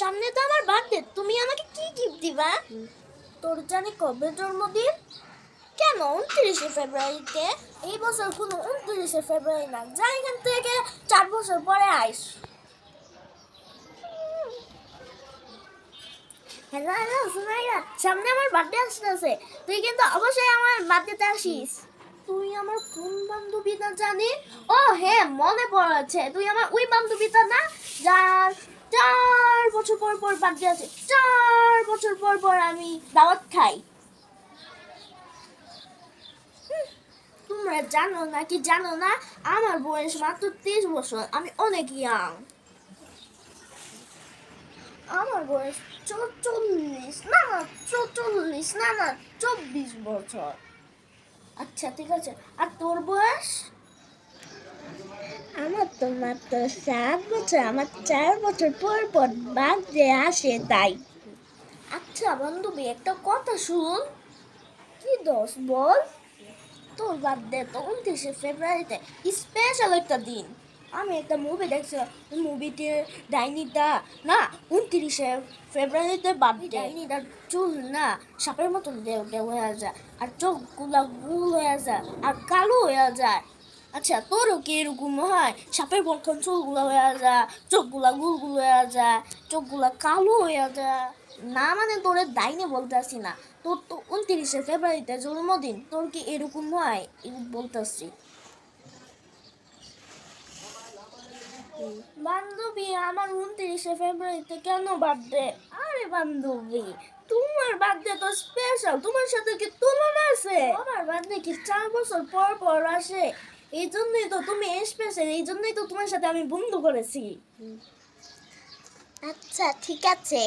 সামনে তো আমার বার্থডে তুমি আমাকে কি গিফট দিবা? তোর জানি কবে জন্মদিন? কেন উনত্রিশে ফেব্রুয়ারিতে? এই বছর কোনো উনত্রিশে ফেব্রুয়ারি না যা এখান থেকে চার বছর পরে আইস। হ্যালো হ্যালো সুমাইয়া সামনে আমার বার্থডে আসতেছে। তুই কিন্তু অবশ্যই আমার বার্থডেতে আসিস। তুই আমার কোন বান্ধবীটা জানি? ও হ্যাঁ মনে পড়েছে। তুই আমার ওই বান্ধবীটা না? যার চার বছর পর পর বার্থডে আছে চার বছর পর পর আমি দাওয়াত খাই। তোমরা জানো না কি জানো না? আমার বয়স মাত্র তেইশ বছর, আমি অনেক ইয়াং আমার বয়স চল্লিশ না না চল্লিশ না না, চব্বিশ বছর। আচ্ছা ঠিক আছে। আর তোর বয়স? আমার তো মাত্র সাত বছর, আমার চার বছর পর পর বার্থডে আসে তাই। আচ্ছা বান্ধবী, একটা কথা শুন। কি দোষ বল? তোর বার্থডে তো উনত্রিশে ফেব্রুয়ারিতে স্পেশাল একটা দিন। আমি একটা মুভি দেখছিলাম মুভিতে ডাইনিটা, না, উনত্রিশে ফেব্রুয়ারিতে বার্থডে। ডাইনিটার চুল, না, সাপের মতন দেও দেও হয়ে যায়, আর চোখগুলা গুল হয়ে যায়, আর কালো হয়ে যায়। আচ্ছা তোরও কি এরকম হয়? সাপের মতন চুলগুলা হয়ে যায়, চোখগুলা গুল গুল হয়ে যায়, চোখগুলা কালো হয়ে যায়। না মানে তোরে ডাইনে বলতে আসি না। তোর তো উনত্রিশে ফেব্রুয়ারিতে জন্মদিন, তোর কি এরকম হয়? বলতেছি বান্ধবী, আমার উনত্রিশে ফেব্রুয়ারিতে কেন বার্থডে? আরে বান্ধবী, তোমার বার্থডে তো স্পেশাল তোমার সাথে কি তুলনা আছে? আমার বার্থডে কি চার বছর পর পর আসে? এই জন্যই তো তুমি স্পেশাল এই জন্যই তো তোমার সাথে আমি বন্ধু করেছি। আচ্ছা ঠিক আছে।